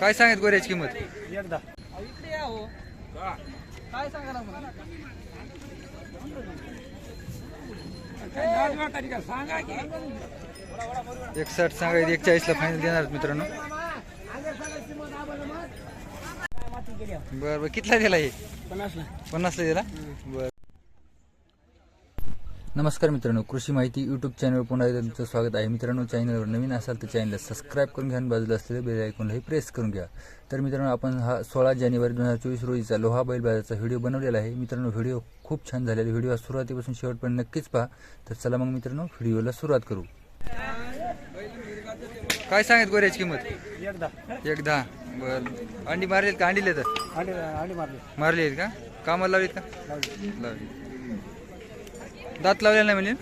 काय सांगत गोऱ्याची किंमत? एकदा. इकडे या हो. काय सांगा ना मला एकसष्ट सांगायचं एकचाळीसला फायनल देणार मित्रांनो. बरं बरं कितला दिला हे? पन्नासला. दिला? बरं. नमस्कार मित्रांनो कृषी माहिती यूट्यूब चॅनलवर पुन्हा एकदा तुमचं स्वागत आहे. मित्रांनो चॅनलवर नवीन असाल तर चॅनलला सबस्क्राईब करून घ्या आणि बाजूला असलेलं बेल आयकॉनलाही प्रेस करून घ्या. तर मित्रांनो आपण हा सोळा जानेवारी दोन हजार चोवीस रोजीचा लोहा बैल बाजाराचा व्हिडिओ बनवलेला आहे. मित्रांनो व्हिडिओ खूप छान झालेला व्हिडिओ हा सुरुवातीपासून शेवटपर्यंत नक्कीच पहा. तर चला मग मित्रांनो व्हिडिओला सुरुवात करू. काय सांगत गोऱ्याची किंमत? एकदा. एक दहा बर. अंडी मारलेत का? तर अंडी अंडी मारली. मारली आहेत का? कामाला लावलीत का? लावली. दात लावलेला नाही म्हणजे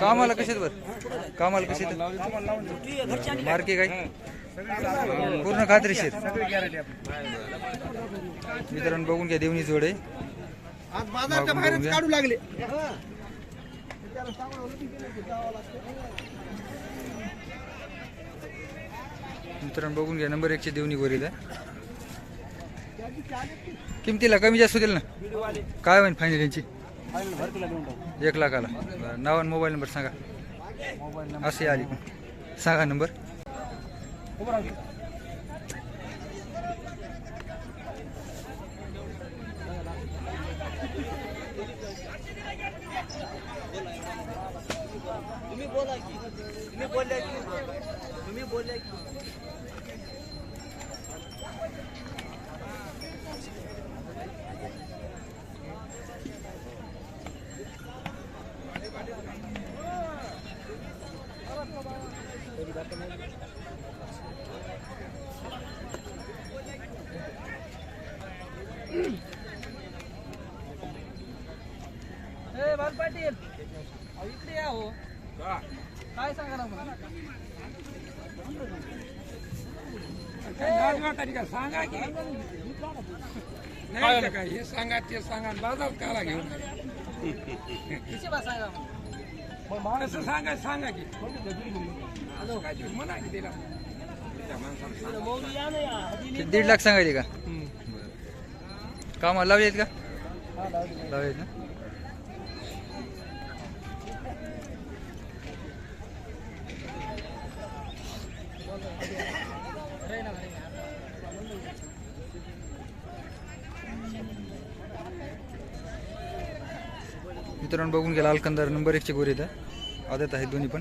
कामाला कशात बर? कामाला कशात? मार्के काय? पूर्ण खात्रीशीर. सगळी गॅरंटी मित्रांनो बघून घ्या देवणी जोड काढू लागले. मित्रांनो बघून घ्या नंबर एकशे देवणी गोरीला. किमतीला कमी जास्त होतील ना? काय होईल फायनल यांची? एक लाखाला. बरं, नाव आणि मोबाईल नंबर सांगा. असे आली. सांगा नंबर तुम्ही बोला की तुम्ही बोलल्या की तुम्ही बोलल्या की पाटील. इकडे या हो. काय सांगा ना मला? नाही काय हे सांगा ते सांगा बाजार काला घेऊन सांगा सांगा सांगा की. ते दीड लाख सांगायचे का? कामाला लावले आहेत का? लावली. आहेत ना? मित्रांनो बघून घ्या लाल कंदार नंबर एकचे गोरे आदत आहेत दोन्ही पण.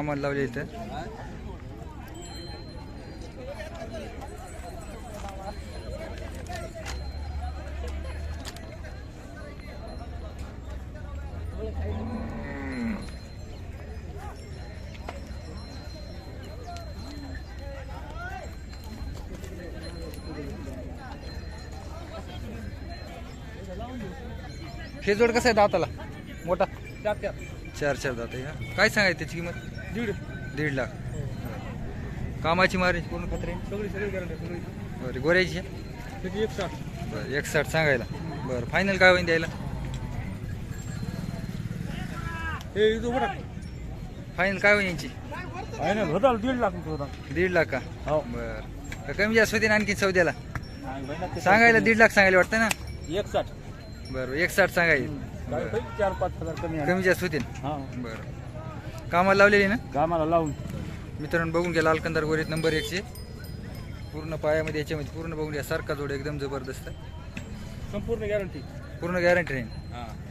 कामाला लावले इथं. हे जोड कसं आहे दाताला? मोठा? चार चार दात आहे का? काय सांगायची त्याची किंमत? दीड. दीड लाख. कामाची मारी पूर्ण खात्री सगळी सगळी गॅरंटी सगळी. बरं गोऱ्याची? त्याची एक साठ बरं एक साठ सांगायला. बरं फायनल काय होईल द्यायला? हे इथं फायनल काय होईल यांची? ना होता दीड लाख रुपये होता. दीड लाख का? हो. बरं. कमी जास्त होते ना आणखी चौद्याला सांगायला दीड लाख सांगायला वाटतं ना? एक साठ बरं एक साठ सांगायला चार पाच हजार कमी. कमी जास्त होतील. हा. बरं. कामाला लावलेली ना? कामाला लावून. मित्रांनो बघून घ्या लालकंदार गोरीत नंबर एकचे. पूर्ण पायामध्ये याच्यामध्ये पूर्ण बघून घ्या. सारखा जोड एकदम जबरदस्त. संपूर्ण गॅरंटी पूर्ण गॅरंटी राहील.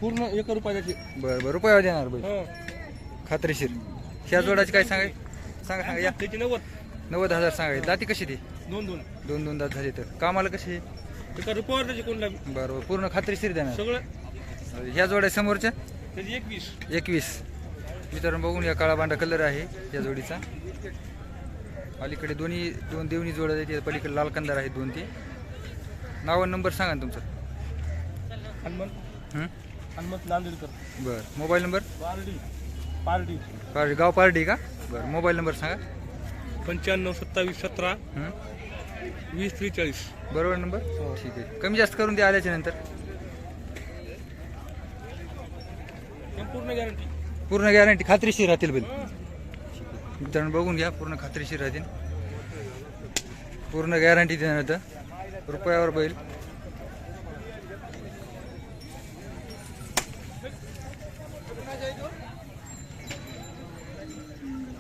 पूर्ण एक रुपयाची. बरं बरं रुपयावर देणार बाई हो. खात्रीशीर. ह्या जोडाची काय सांगाय सांगा सांगा या. त्याची नव्वद. नव्वद हजार सांगाय दाती कशी ती? दोन दोन. दोन दोन दात झाली तर. कामाला कशी? एका रुपयावर त्याची कोण लागली बरं बरं. पूर्ण खात्रीशीर देणार. सगळं. ह्या जोड्या समोरच्या? त्याची एकवीस. एकवीस. मित्रांनो बघून या काळा बांडा कलर आहे या जोडीचा. अलीकडे दोन्ही दोन देवणी जोड आहेत त्या पलीकडे लाल कंदार आहेत दोन ते. नाव आणि नंबर सांगा ना तुमचं. हनुमंत. हं? हनुमंत नांदेडकर. बरं. Mobile number? पारडी. पारडी. पारडी. गाव पारडी का? बरं. मोबाईल नंबर सांगा. पंच्याण्णव सत्तावीस सतरा. हं? वीस त्रेचाळीस. बरोबर नंबर? ठीक आहे. कमी जास्त करून द्या आल्याच्यानंतर. संपूर्ण गॅरंटी पूर्ण गॅरंटी खात्रीशीर राहतील बैल. मित्रांनो बघून घ्या पूर्ण खात्रीशीर राहतील. पूर्ण गॅरंटी देणार होतं रुपयावर बैल.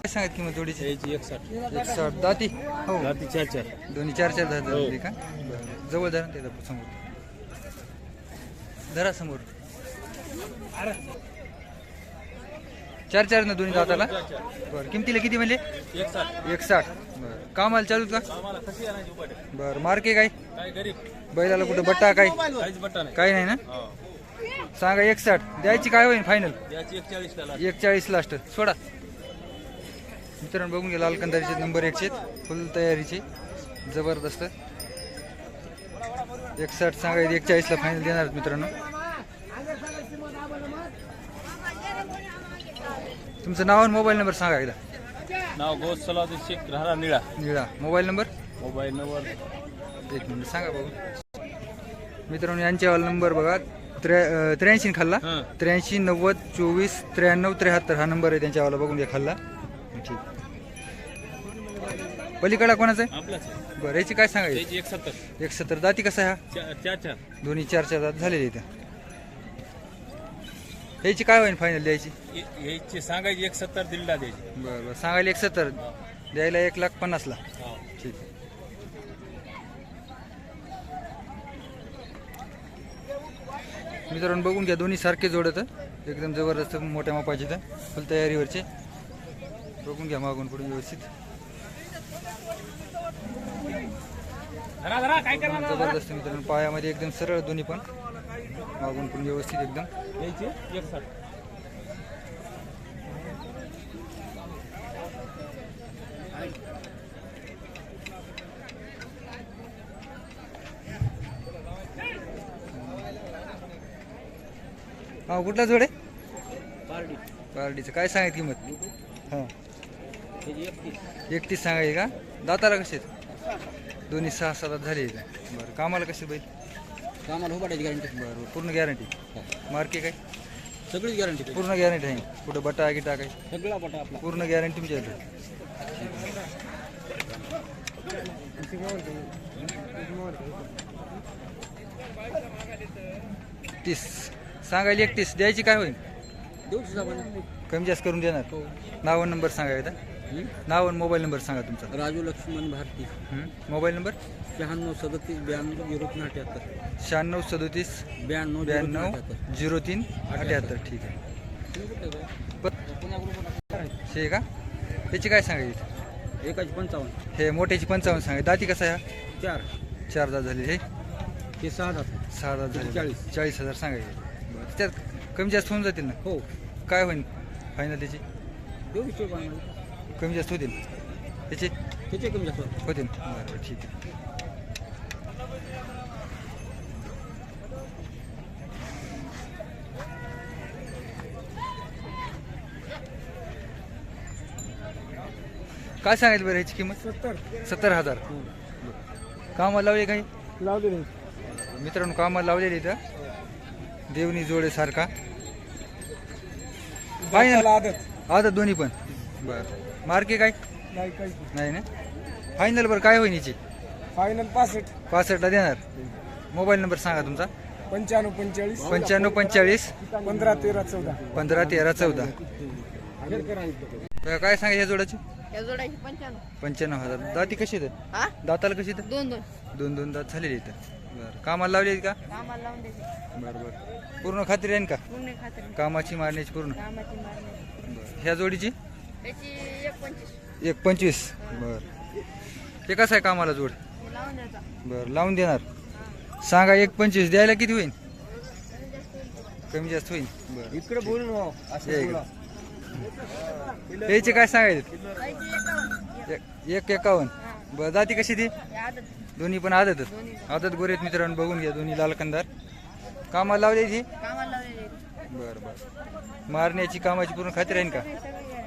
काय सांगत किंमत जोडीची? याची एक साठ एक साठ दाती? हो. रात्री चार चार. दोन्ही चार चार दहा झाली का? बरं. जवळ धरा ना त्याचा समोर. धरा समोर. चार चार ना दोन्ही दाताला बरं किमतीला किती म्हणले? एक साठ बरं. कामाला चालू का? बरं मार्के काय? बैलाला कुठं बट्टा काय? काहीच बट्टा नाही. काही नाही ना? हो. सांगा एक साठ द्यायची काय होईल फायनल एक चाळीस लास्ट सोडा. मित्रांनो बघून घ्या लाल कंदारीचे नंबर एकचे फुल तयारीचे. जबरदस्त. एक साठ सांगायचे एक चाळीसला फायनल देणार मित्रांनो. तुमचं नाव आणि मोबाईल नंबर सांगा एकदा. नाव गौस सलाद शेख राहणार Nila. Nila. Mobile number? Mobile number? एक मिनिट सांगा बघू. मित्रांनो यांच्यावाला नंबर बघा. त्र्या त्र्याऐंशी खाल्ला? हं. त्र्याऐंशी नव्वद चोवीस त्र्याण्णव त्र्याहत्तर हा नंबर आहे त्यांच्यावाला बघून घ्या खाल्ला. ठीक. पलीकडा कोणाचा आहे? आपलाच आहे. बरं याची काय सांगायची? याची एक सत्तर एक सत्तर दाती कसा आहे हा? चार चार चार. दोन्ही चार चार दात झालेले इथं याची काय होईल फायनल द्यायची? याची सांगायची एक सत्तर दिलला द्यायची. बरं बरं. सांगायला एक सत्तर द्यायला एक लाख पन्नासला हो. ठीक मित्रांनो बघून घ्या दोन्ही सारखे जोडत एकदम जबरदस्त मोठ्या मापाचे तर फुल तयारीवरचे. बघून घ्या मागून पुढे व्यवस्थित. धरा धरा काय करणार जबरदस्त मित्रांनो पायामध्ये एकदम सरळ दोन्ही पण. मागून पण व्यवस्थित एकदम. एक साठ हा कुठला जोड आहे? पार्टी पार्टीचं काय सांगायची किंमत? हां. एकतीस. सांगायची का? दाताला कसे दोन्ही सहा सात झाले का बरं कामाला कसे बैल? कामाला उभाटायची गॅरंटी बरं बरं. पूर्ण गॅरंटी मार्के काय? सगळीच गॅरंटी पूर्ण गॅरंटी आहे. कुठं बटा गिटा काय? सगळा पटा आपला. पूर्ण गॅरंटी तुमच्या इथं. तीस. सांगायला एकतीस. द्यायची काय होईल? देऊ कमी जास्त करून देणार. नाव आणि नंबर सांगा एकदा नाव आणि मोबाईल नंबर सांगा तुमचा. राजू लक्ष्मण भारती. हं? Mobile number? शहाण्णव सदतीस ब्याण्णव झिरो तीन अठ्याहत्तर. शहाण्णव सदोतीस ब्याण्णव ब्याण्णव झिरो तीन अठ्याहत्तर. ठीक आहे. हे का? त्याची काय सांगायची? एकाची पंचावन्न. हे मोठ्याची पंचावन्न सांगा. दाती कसा हा? चार. चार दात झाले हे? हे सहा दात सहा दात झाले. चाळीस. चाळीस हजार सांगायचे. बरं त्यात कमी जास्त होऊन जातील ना? हो. काय होईल फायनल त्याची? देऊ हिशोब कमी जास्त होतील. त्याचे त्याचे कमी जास्त होतील. बरं बरं ठीक आहे. काय सांगायचं बरं ह्याची किंमत? सत्तर. सत्तर हजार. कामाला लावले काही? लावले मित्रांनो कामाला लावलेले इथं. देवनी जोडे सारखा. फायनल आदत दोन्ही पण. बरं. मार्के काय? नाही काही नाही. ना? फायनल बरं काय होईल याची फायनल पासष्ट. पासष्टला देणार. मोबाईल नंबर सांगा तुमचा. पंच्याण्णव पंचेचाळीस. पंच्याण्णव पंचेचाळीस. पंधरा तेरा चौदा. पंधरा तेरा चौदा. तर काय सांगा या जोडाची या जोडायची पंच्याण्णव. पंच्याण्णव हजार. दाती कशी आहेत? हा? दाताला कशी आहेत? दोन दोन. दोन दोन दात झालेले इथं बरं. कामाला लावले आहेत का? कामाला लावून द्यायचे बरं बरं. पूर्ण खात्री आहे का? पूर्ण खात्री कामाची मारण्याची पूर्ण. कामाची बरं. ह्या जोडीची? त्याची एक पंचवीस एक पंचवीस बरं. ते कसं आहे कामाला जोड? लावून द्यायचा बरं लावून देणार. सांगा एक पंचवीस द्यायला किती होईल कमी जास्त होईल बरं. इकडे बोलून हो ये इकडं. याचे काय सांगायचे? त्याची एकावन्न. एक- एक एकावन्न. बरं जाती कशी ती? हे आदत. दोन्ही पण आदतच. आदत गोरे आहेत मित्रांनो बघून घ्या दोन्ही लाल कंदार. कामाला लावली कामाला लावलेले बरं बरं. मारण्याची कामाची पूर्ण खात्री राहील का?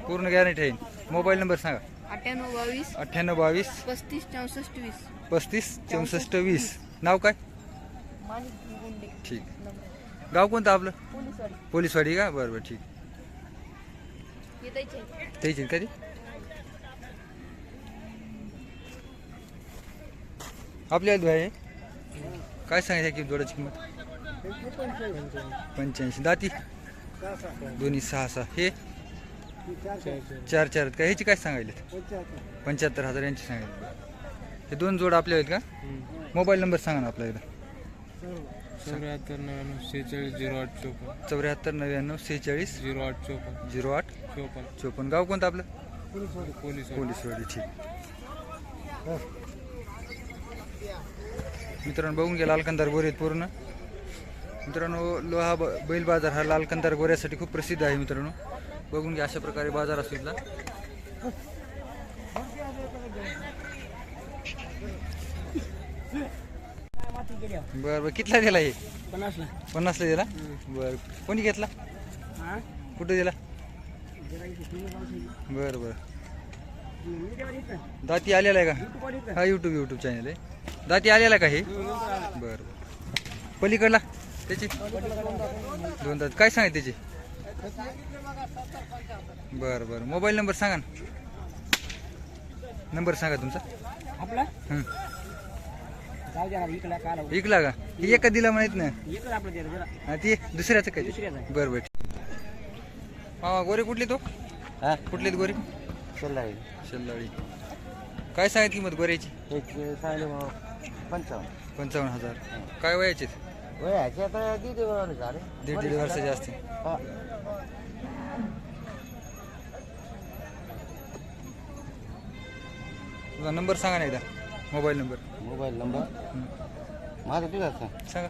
पूर्ण गॅरंटी आहे. मोबाईल नंबर सांगा. अठ्ठ्याण्णव बावीस अठ्ठ्याण्णव बावीस पस्तीस चौसष्ट वीस. पस्तीस चौसष्ट वीस. नाव काय? ठीक. गाव कोणतं आपलं? पोलीसवाडी. का? बरं बरं ठीक. येतायचे त्याची का ती? आपल्या आहे. काय सांगायचं की जोडाची किंमत? पंच्याऐंशी. दाती? दोन्ही सहा सहा. हे? चार चार आहेत का? ह्याची काय सांगायले पंच्याहत्तर. हजार यांची सांगायले हे दोन जोड आपले आहेत का? मोबाईल नंबर सांगा ना आपल्या एकदा. चौऱ्याहत्तर नव्याण्णव शेहेचाळीस झिरो आठ चोपन्न. चौऱ्याहत्तर नव्याण्णव सेहेचाळीस झिरो आठ चोपन्न. झिरो आठ चोपन्न. चोपन्न. गाव कोणतं आपलं? पोलीस पोलीसवाडी ठीक. मित्रांनो बघून घ्या लालकंदार गोरे आहेत पूर्ण. मित्रांनो लोहा ब- बैल बाजार हा लालकंदार गोऱ्यासाठी खूप प्रसिद्ध आहे मित्रांनो. बघून घ्या अशा प्रकारे बाजार असतो इथला बरं बरं कितला दिला हे? पन्नासला. पन्नासला दिला? बरं कोणी घेतला? कुठं दिला? बरं बरं. दाती आलेला आहे का? हा यूट्यूब यूट्यूब चॅनल आहे. दाती आलेला का हे? बरं बरं. पलीकडला? त्याची? दोन दात. काय सांगा त्याची? बरं बरं. मोबाईल नंबर सांगा ना. नंबर सांगा तुमचा. आपला. जाऊ द्या इकडला काल विकला का? एका दिला माहीत ना. ते दुसऱ्याचं काय. बरं बरं. मामा गोरे कुठले तो? कुठले गोरे? शल्लाळी. काय सांगत किंमत गोऱ्याची? पंचावन्न. पंचावन्न हजार. काय वयाचे वयाचे आता दीड दीड वर्षाचे असते तुझा नंबर सांगा ना एकदा. Mobile number. Mobile number? माझा तुझा सांगा.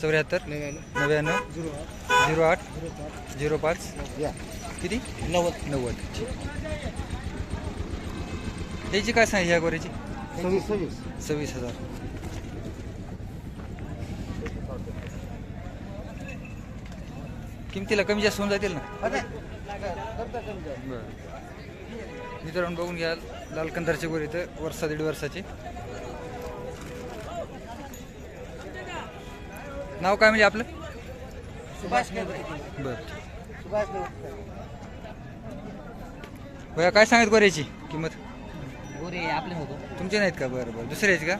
चौऱ्याहत्तर. नव्याण्णव. झिरो आठ. झिरो पाच. या. किती? नव्वद. नव्वद. ह्याची काय सांग ह्या गोऱ्याची? सव्वीस सव्वीस. सव्वीस हजार. किमतीला कमी जास्त होऊन जातील ना? बरं. मित्रांनो बघून घ्या लाल कंदारचे गोरे इथं वर्षा दीड वर्षाचे. नाव काय म्हणजे आपलं? सुभाष बरं. सुभाष भैया काय सांगत गोऱ्याची किंमत? गोरे आपले होतो. तुमचे नाहीत का? बरं बरं. दुसरे आहेत का?